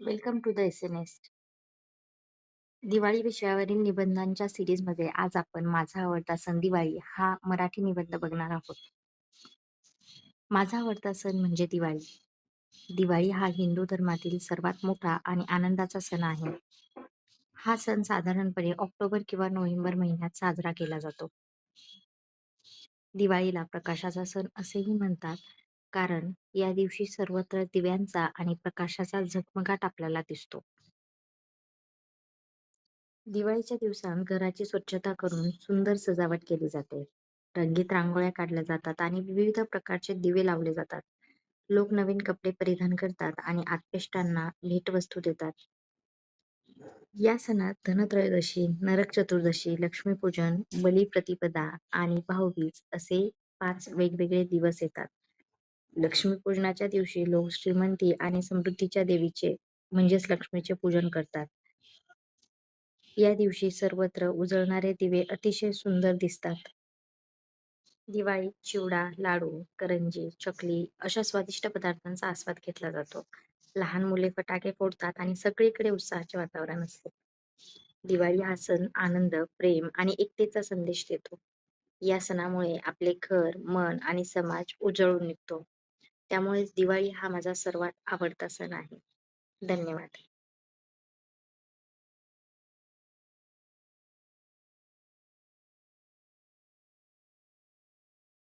Welcome to the SNS. Diwali विषयावरील निबंधांच्या सिरीजमध्ये आज आपण माझा आवडता सण दिवाळी हा मराठी निबंध बघणार आहोत. माझा आवडता सण म्हणजे दिवाळी. दिवाळी हा हिंदू धर्मातील सर्वात मोठा आणि आनंदाचा सण आहे. हा सण साधारणपणे ऑक्टोबर किंवा नोव्हेंबर महिन्यात साजरा केला जातो. दिवाळीला प्रकाशाचा सण असेही म्हणतात कारण या दिवशी सर्वत्र दिव्यांचा आणि प्रकाशाचा झगमगाट आपल्याला दिसतो. दिवाळीच्या दिवसांत घराची स्वच्छता करून सुंदर सजावट केली जाते. रंगीत रांगोळ्या काढल्या जातात आणि विविध प्रकारचे दिवे लावले जातात. लोक नवीन कपडे परिधान करतात आणि आप्तेष्टांना भेटवस्तू देतात. या सणात धनत्रयोदशी, नरक चतुर्दशी, लक्ष्मीपूजन, बलिप्रतिपदा आणि भाऊबीज असे पाच वेगवेगळे दिवस येतात. लक्ष्मीपूजनाच्या दिवशी लोक श्रीमंती आणि समृद्धीच्या देवीचे म्हणजेच लक्ष्मीचे पूजन करतात. या दिवशी सर्वत्र उजळणारे दिवे अतिशय सुंदर दिसतात. दिवाळीत चिवडा, लाडू, करंजी, चकली अशा स्वादिष्ट पदार्थांचा आस्वाद घेतला जातो. लहान मुले फटाके फोडतात आणि सगळीकडे उत्साहाचे वातावरण असते. दिवाळी हा सण आनंद, प्रेम आणि एकतेचा संदेश देतो. या सणामुळे आपले घर, मन आणि समाज उजळून निघतो. त्यामुळेच दिवाळी हा माझा सर्वात आवडता सण आहे. धन्यवाद.